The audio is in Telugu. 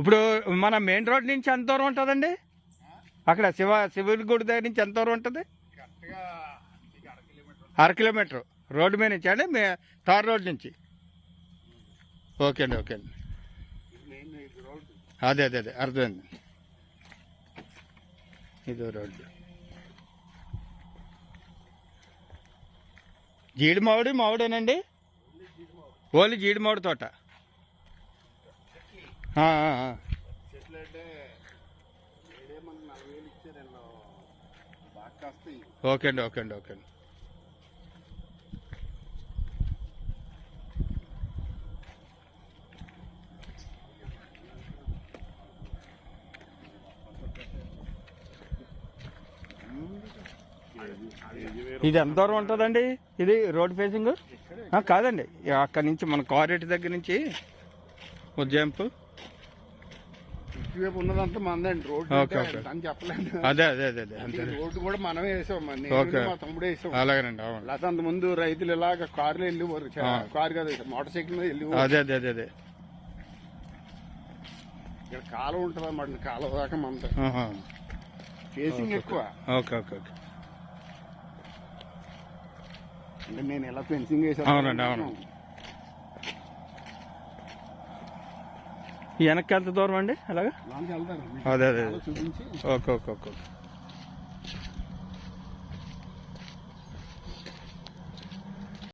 ఇప్పుడు మన మెయిన్ రోడ్ నుంచి ఎంత దూరం ఉంటుందండి? అక్కడ శివ శివుడి గుడి దగ్గర నుంచి ఎంత దూరం ఉంటుంది? అర కిలోమీటర్. రోడ్డు మీద నుంచి అండి మే తార్ రోడ్ నుంచి. ఓకే అండి ఓకే అండి అదే అదే అదే అర్థమైంది. ఇది రోడ్డు. జీడి మామిడి మామిడేనండి ఓన్లీ జీడి మామిడి తోట. చెట్లు అంటే ఓకే అండి ఓకే అండి ఓకే అండి. ఇది ఎంత దూరం ఉంటుందండి? ఇది రోడ్ ఫేసింగ్? కాదండి. అక్కడ నుంచి మన కారేటి దగ్గర నుంచి? ఉజ్జాయింపు? ఇటువైపు ఉన్నదంతా మందండి. రోడ్డు ఓకే, అంటే ఓకే. అని చెప్పలేను అదే అదే అదే అదే అంతే ఈ రోడ్డు కూడా మనమే వేసాం మరి నేను ఓకే. మా తమ్ముడే వేసాం. అలాగేనండి అవును. లేకపోతే అంత ముందు రైతులు ఇలాగ కార్లు వెళ్ళేవారు. చ-. కారు కదా మోటార్ సైకిల్ మీద వెళ్ళేవారు. అదే అదే అదే అదే. ఇక్కడ కాలం ఉంటుంది అన్నమాట కాలం దాకా మంద. ఆహా. ఫేసింగ్ ఎక్కువ. Okay okay okay. అంటే నేను ఎలా ఫెన్సింగ్ వేసాను అవునండి, అవును. వెనక్కి ఎంత దూరం అండి? అలాగా అదే అదే ఓకే ఓకే ఓకే.